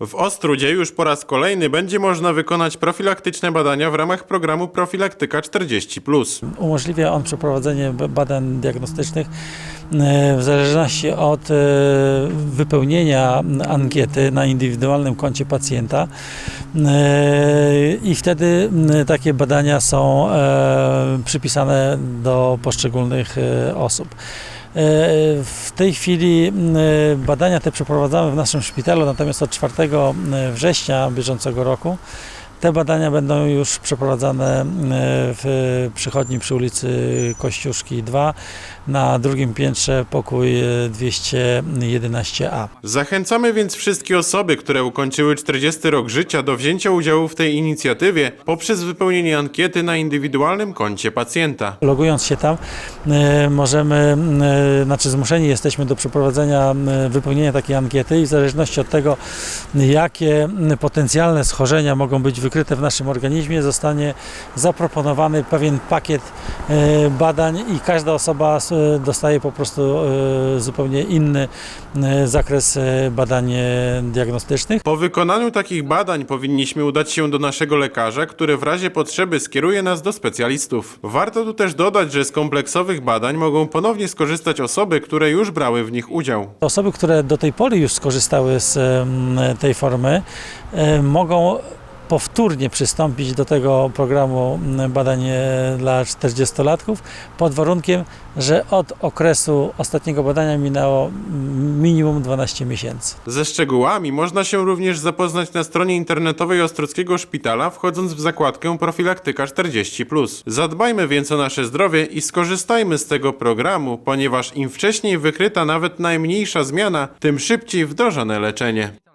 W Ostrudzie już po raz kolejny będzie można wykonać profilaktyczne badania w ramach programu Profilaktyka 40+. Umożliwia on przeprowadzenie badań diagnostycznych e, w zależności od e, wypełnienia ankiety na indywidualnym koncie pacjenta E, i wtedy takie badania są przypisane do poszczególnych osób. E, W tej chwili m, badania te przeprowadzamy w naszym szpitalu, natomiast od 4 września bieżącego roku te badania będą już przeprowadzane e, w przychodni przy ulicy Kościuszki 2 na drugim piętrze pokój e, 211A. Zachęcamy więc wszystkie osoby, które ukończyły 40 rok życia do wzięcia udziału w tej inicjatywie poprzez wypełnienie ankiety na indywidualnym koncie pacjenta. Logując się tam e, możemy, e, znaczy zmuszeni jesteśmy do przeprowadzenia, e, wypełnienia takiej ankiety i w zależności od tego, jakie potencjalne schorzenia mogą być wykryte w naszym organizmie, zostanie zaproponowany pewien pakiet e, badań i każda osoba s- dostaje po prostu e, zupełnie inny e, zakres e, badań e, diagnostycznych. Po wykonaniu takich badań powinniśmy udać się do naszego lekarza, który w razie potrzeby skieruje nas do specjalistów. Warto tu też dodać, że z kompleksowych badań mogą ponownie skorzystać osoby, które już brały w nich udział. Osoby, które do tej pory już skorzystały z tej formy, e, mogą powtórnie przystąpić do tego programu m, badań e, dla 40-latków pod warunkiem, że od okresu ostatniego badania minęło mm, minimum 12 miesięcy. Ze szczegółami można się również zapoznać na stronie internetowej Ostrockiego Szpitala, wchodząc w zakładkę Profilaktyka 40+. Zadbajmy więc o nasze zdrowie i skorzystajmy z tego programu, ponieważ im wcześniej wykryta nawet najmniejsza zmiana, tym szybciej wdrożone leczenie.